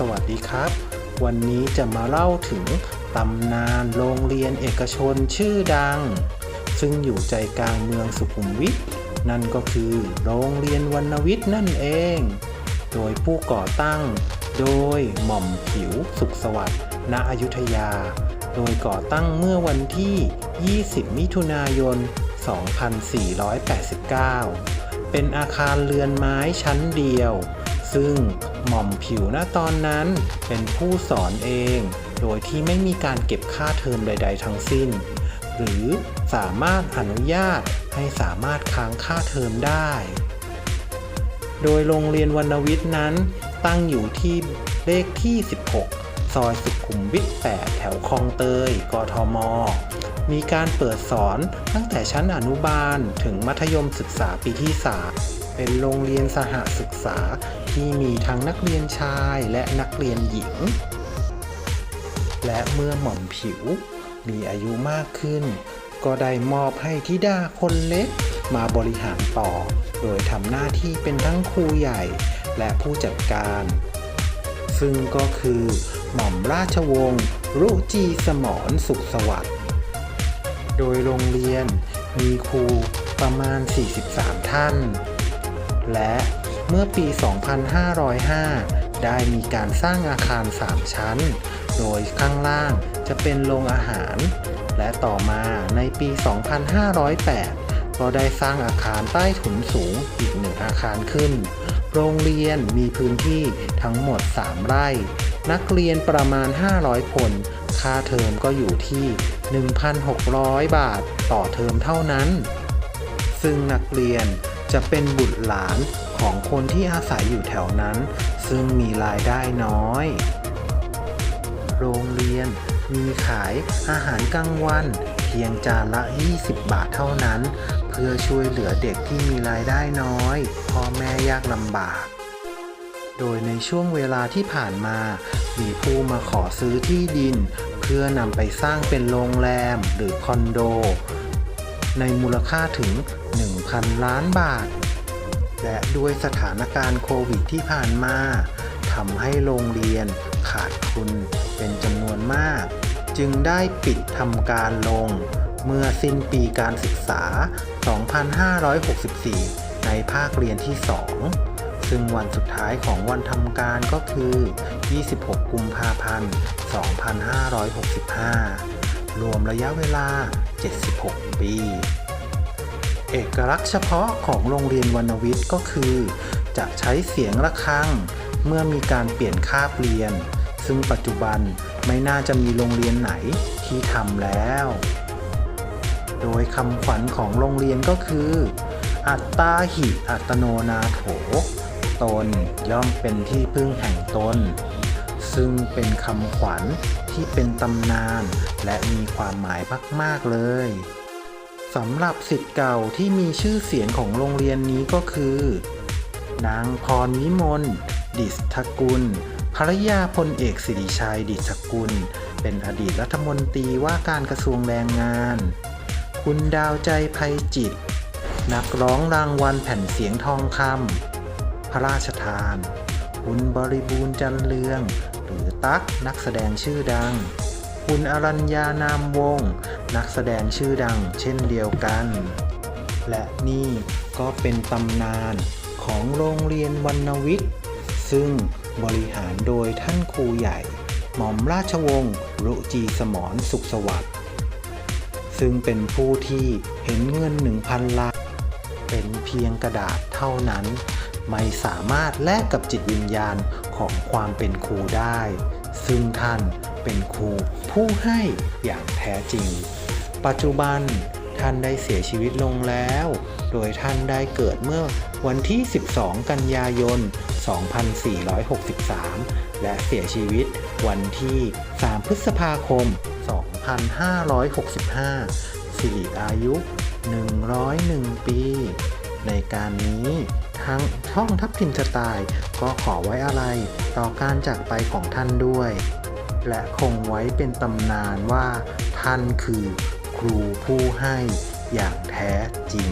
สวัสดีครับ วันนี้จะมาเล่าถึงตำนานโรงเรียนเอกชนชื่อดัง ซึ่งอยู่ใจกลางเมืองสุขุมวิทนั่นก็คือโรงเรียนวรรณวิทย์นั่นเอง โดยผู้ก่อตั้ง โดยหม่อมผิวสุขสวัสดิ์ณอยุธยา โดยก่อตั้งเมื่อวันที่ 20 มิถุนายน 2489 เป็นอาคารเรือนไม้ชั้นเดียว ซึ่งหม่อมผิวณตอนนั้นเป็นผู้สอนเอง โดยที่ไม่มีการเก็บค่าเทอมใด ๆ ทั้งสิ้น หรือสามารถอนุญาตให้สามารถค้างค่าเทอมได้ โดยโรงเรียนวรรณวิทย์นั้น ตั้งอยู่ที่เลขที่ 16 ซอยสุขุมวิท 8 แถวคลองเตย กทม มีการเปิดสอนตั้งแต่ชั้นอนุบาลถึงมัธยมศึกษาปีที่ 3 เป็นโรงเรียนสหศึกษาที่มีทั้งนักเรียนชายและนักเรียนหญิง และเมื่อหม่อมผิวมีอายุมากขึ้น ก็ได้มอบให้ธิดาคนเล็กมาบริหารต่อ โดยทำหน้าที่เป็นทั้งครูใหญ่และผู้จัดการ ซึ่งก็คือหม่อมราชวงศ์รุจีสมรสุขสวัสดิ์ โดยโรงเรียนมีครูประมาณ 43 ท่าน และเมื่อปี 2505 ได้มีการสร้างอาคาร 3 ชั้น โดยข้างล่างจะเป็นโรงอาหาร และต่อมาในปี 2508 ก็ได้สร้างอาคารใต้ถุนสูงอีกหนึ่งอาคารขึ้น โรงเรียนมีพื้นที่ทั้งหมด 3 ไร่ นักเรียนประมาณ 500 คน ค่าเทอมก็อยู่ที่ 1,600 บาทต่อเทอมเท่านั้น ซึ่งนักเรียน จะเป็นบุตรหลานของคนที่อาศัยอยู่แถวนั้น ซึ่งมีรายได้น้อย โรงเรียนมีขายอาหารกลางวัน เพียงจานละ 20 บาทเท่านั้น เพื่อช่วยเหลือเด็กที่มีรายได้น้อยพ่อแม่ยากลำบาก โดยในช่วงเวลาที่ผ่านมา มีผู้มาขอซื้อที่ดิน เพื่อนำไปสร้างเป็นโรงแรมหรือคอนโด ในมูลค่าถึง 1,000 ล้านบาท และด้วยสถานการณ์โควิดที่ผ่านมาทำให้โรงเรียนขาดทุนเป็นจำนวนมาก จึงได้ปิดทำการลง เมื่อสิ้นปีการศึกษา 2564 ในภาคเรียนที่ 2ซึ่งวันสุดท้ายของวันทำการก็คือ 26 กุมภาพันธ์ 2565 รวมระยะเวลา 76 ปี เอกลักษณ์เฉพาะของโรงเรียนวรรณวิทย์ก็คือ จะใช้เสียงระฆัง เมื่อมีการเปลี่ยนคาบเรียน ซึ่งปัจจุบันไม่น่าจะมีโรงเรียนไหนที่ทำแล้ว โดยคำขวัญของโรงเรียนก็คือ อัตตาหิอัตโนนาโถ ตนย่อมเป็นที่พึ่งแห่งตน ซึ่งเป็นคำขวัญ ที่เป็นตำนาน และมีความหมายมาก ๆ เลยสำหรับสิทธิ์เก่าที่มีชื่อเสียงของโรงเรียนนี้ก็คือ นางพรวิมล ดิษฐกุลภรรยาพลเอกสิริชัย ดิษฐกุล เป็นอดีตรัฐมนตรีว่าการกระทรวงแรงงาน คุณดาวใจภัยจิต นักร้องรางวัลแผ่นเสียงทองคำพระราชทาน คุณบริบูรณ์จันเรือง หรือตั๊กนักแสดงชื่อดัง คุณอรัญญานามวงศ์นักแสดงชื่อดังเช่นเดียวกัน และนี่ก็เป็นตำนานของโรงเรียนวรรณวิทย์ ซึ่งบริหารโดยท่านครูใหญ่ หม่อมราชวงศ์รุจีสมรสุขสวัสดิ์ซึ่งเป็นผู้ที่เห็นเงิน 1,000 ล้าน เป็นเพียงกระดาษเท่านั้น ไม่สามารถแลกกับจิตวิญญาณของความเป็นครูได้ ซึ่งท่านเป็นครูผู้ให้อย่างแท้จริง ปัจจุบันท่านได้เสียชีวิตลงแล้ว โดยท่านได้เกิดเมื่อวันที่ 12 กันยายน 2463 และเสียชีวิตวันที่ 3 พฤษภาคม 2565 สิริอายุ 101 ปี ในการนี้ ทั้งช่องทับทิมสไตล์ก็ขอไว้อะไรต่อการจากไปของท่านด้วย และคงไว้เป็นตำนานว่า ท่านคือครูผู้ให้อย่างแท้จริง